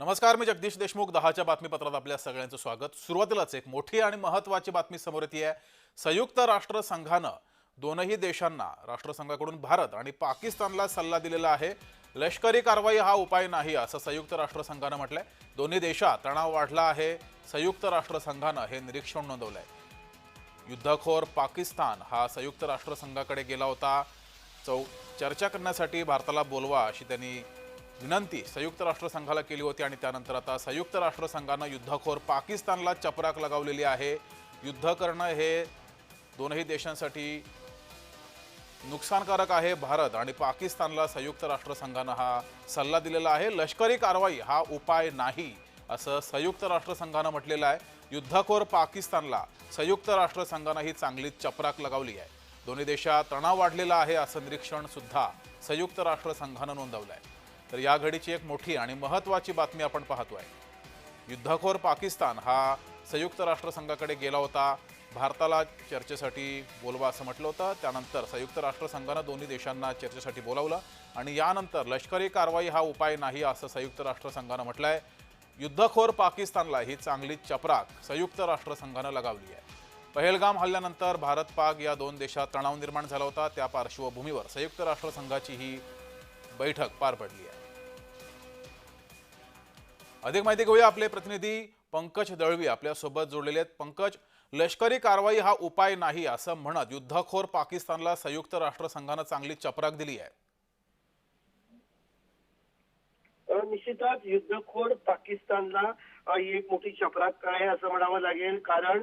नमस्कार मी जगदीश देशमुख. दहाच्या बातमीपत्रात आपल्या सगळ्यांचं स्वागत. सुरुवातीलाच एक मोठी आणि महत्त्वाची बातमी समोर येते आहे. संयुक्त राष्ट्रसंघानं दोनही देशांना राष्ट्रसंघाकडून भारत आणि पाकिस्तानला सल्ला दिलेला आहे. लष्करी कारवाई हा उपाय नाही असं संयुक्त राष्ट्रसंघानं म्हटलंय. दोन्ही देशात तणाव वाढला आहे. संयुक्त राष्ट्रसंघानं हे निरीक्षण नोंदवलंय. युद्धखोर पाकिस्तान हा संयुक्त राष्ट्रसंघाकडे गेला होता. चौ चर्चा करण्यासाठी भारताला बोलवा अशी त्यांनी विनंती संयुक्त राष्ट्रसंघाला केली होती आणि त्यानंतर आता संयुक्त राष्ट्रसंघानं युद्धखोर पाकिस्तानला चपराक लगावलेली आहे. युद्ध करणं हे दोनही देशांसाठी नुकसानकारक आहे. भारत आणि पाकिस्तानला संयुक्त राष्ट्रसंघानं हा सल्ला दिलेला आहे. लष्करी कारवाई हा उपाय नाही असं संयुक्त राष्ट्रसंघानं म्हटलेलं आहे. युद्धखोर पाकिस्तानला संयुक्त राष्ट्रसंघानं ही चांगली चपराक लगावली आहे. दोन्ही देशात तणाव वाढलेला आहे असं निरीक्षण सुद्धा संयुक्त राष्ट्रसंघानं नोंदवलं आहे तर या घडीची एक मोठी आणि महत्त्वाची बातमी आपण पाहतोय. युद्धखोर पाकिस्तान हा संयुक्त राष्ट्रसंघाकडे गेला होता. भारताला चर्चेसाठी बोलवा असं म्हटलं होतं. त्यानंतर संयुक्त राष्ट्रसंघानं दोन्ही देशांना चर्चेसाठी बोलावलं आणि यानंतर लष्करी कारवाई हा उपाय नाही असं संयुक्त राष्ट्रसंघानं म्हटलं आहे युद्धखोर पाकिस्तानला ही चांगली चपराक संयुक्त राष्ट्रसंघानं लगावली आहे पहेलगाम हल्ल्यानंतर भारत पाक या दोन देशात तणाव निर्माण झाला होता. त्या पार्श्वभूमीवर संयुक्त राष्ट्रसंघाची ही बैठक पार पडली आहे अधिक माहिती घेऊया आपले प्रतिनिधी पंकज दळवी आपल्यासोबत जोडलेले आहेत. पंकज लष्करी कारवाई हा उपाय नाही असं म्हणत युद्धखोर पाकिस्तानला संयुक्त राष्ट्रसंघानं चांगली चपराक दिली आहे. निश्चितच युद्धखोर पाकिस्तानला ही एक मोठी चपराक आहे असं म्हणावं लागेल. कारण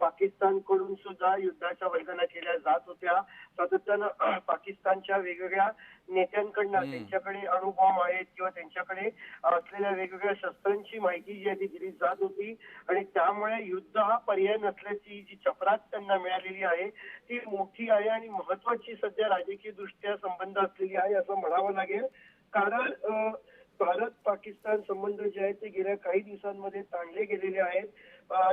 पाकिस्तानकडून सुद्धा युद्धाच्या वल्गना केल्या जात होत्या. सातत्यानं पाकिस्तानच्या वेगवेगळ्या नेत्यांकडनं. त्यांच्याकडे अणुबॉम्ब आहेत किंवा त्यांच्याकडे असलेल्या वेगवेगळ्या शस्त्रांची माहिती जी आहे ती दिली जात होती. आणि त्यामुळे युद्ध हा पर्याय नसल्याची जी चपराक त्यांना मिळालेली आहे ती मोठी आहे आणि महत्वाची सध्या राजकीय दृष्ट्या संबंध असलेली आहे असं म्हणावं लागेल. कारण भारत पाकिस्तान संबंध जे आहेत ते गेल्या काही दिवसांमध्ये ताणले गेलेले आहेत.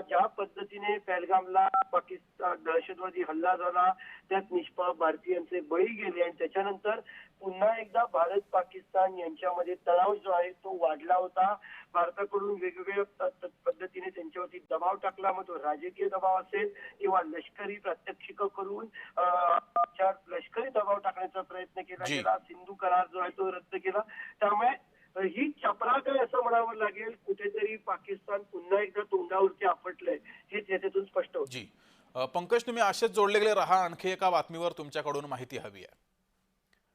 ज्या पद्धतीने पहलगामला पाकिस्तान दहशतवादी हल्ला झाला त्यात निष्पाप भारतीयांचे बळी गेले आणि त्याच्यानंतर पुन्हा एकदा भारत पाकिस्तान यांच्यामध्ये तणाव जो आहे तो वाढला होता. भारताकडून वेगवेगळ्या पद्धतीने त्यांच्यावरती दबाव टाकला मग तो राजकीय दबाव असेल किंवा लष्करी प्रात्यक्षिक करून लष्करी दबाव टाकण्याचा प्रयत्न केला. गेला सिंधू करार जो आहे तो रद्द केला. त्यामुळे ही चपराक आहे असं म्हणावं लागेल? कुठेतरी पाकिस्तान पुन्हा एकदा तोंडावरती आपटलंय हेच याच्यातून स्पष्ट होत. पंकज तुम्ही असेच जोडले गेले राहा आणखी एका बातमीवर तुमच्याकडून माहिती हवी आहे.